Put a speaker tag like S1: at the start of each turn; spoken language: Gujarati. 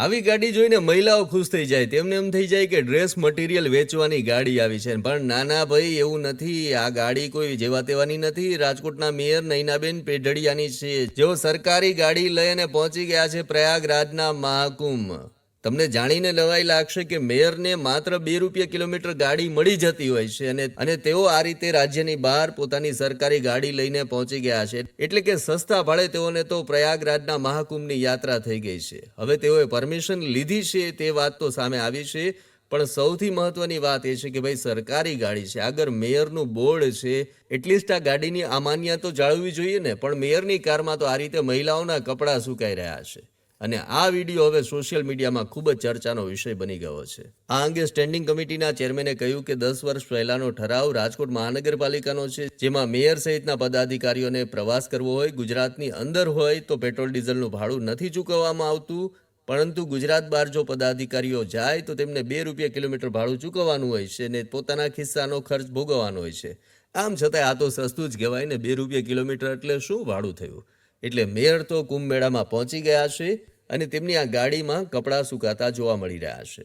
S1: આવી ગાડી જોઈને મહિલાઓ ખુશ થઈ જાય. તેમને એમ થઈ જાય કે ડ્રેસ મટીરિયલ વેચવાની ગાડી આવી છે. પણ નાના ભાઈ એવું નથી. આ ગાડી કોઈ જેવા તેવાની નથી. રાજકોટના મેયર નૈનાબેન પેઢડિયાની છે. જેઓ સરકારી ગાડી લઈને પહોંચી ગયા છે પ્રયાગરાજના મહાકુંભ. તમને જાણીને નવાઈ લાગશે કે મેયરને માત્ર બે રૂપિયા કિલોમીટર ગાડી મળી જતી હોય છે અને અને તેઓ આ રીતે રાજ્યની બહાર પોતાની સરકારી ગાડી લઈને પહોંચી ગયા છે. એટલે કે સસ્તા ભાડે તેઓને તો પ્રયાગરાજના મહાકુંભની યાત્રા થઈ ગઈ છે. હવે તેઓએ પરમિશન લીધી છે તે વાત તો સામે આવી છે, પણ સૌથી મહત્વની વાત એ છે કે ભાઈ સરકારી ગાડી છે. આગળ મેયરનું બોર્ડ છે, એટલીસ્ટ આ ગાડીની અમાન્ય તો જાળવવી જોઈએ ને, પણ મેયરની કારમાં તો આ રીતે મહિલાઓના કપડાં સુકાઈ રહ્યા છે. અને આ વીડિયો હવે સોશિયલ મીડિયામાં ખૂબ જ ચર્ચાનો વિષય બની ગયો છે. આ અંગે સ્ટેન્ડિંગ કમિટીના ચેરમેને કહ્યું કે દસ વર્ષ પહેલાનો ઠરાવ રાજકોટ મહાનગરપાલિકાનો છે, જેમાં મેયર સહિતના પદાધિકારીઓને પ્રવાસ કરવો હોય, ગુજરાતની અંદર હોય તો પેટ્રોલ ડીઝલનું ભાડું નથી ચૂકવવામાં આવતું, પરંતુ ગુજરાત બહાર જો પદાધિકારીઓ જાય તો તેમને બે રૂપિયા કિલોમીટર ભાડું ચૂકવવાનું હોય છે અને પોતાના ખિસ્સાનો ખર્ચ ભોગવવાનો હોય છે. આમ છતાં આ તો સસ્તું જ કહેવાય ને બે રૂપિયા કિલોમીટર એટલે શું ભાડું થયું? એટલે મેયર તો કુંભ મેળામાં પહોંચી ગયા છે. અને તેમની આ ગાડીમાં કપડાં સુકાતા જોવા મળી રહ્યા છે.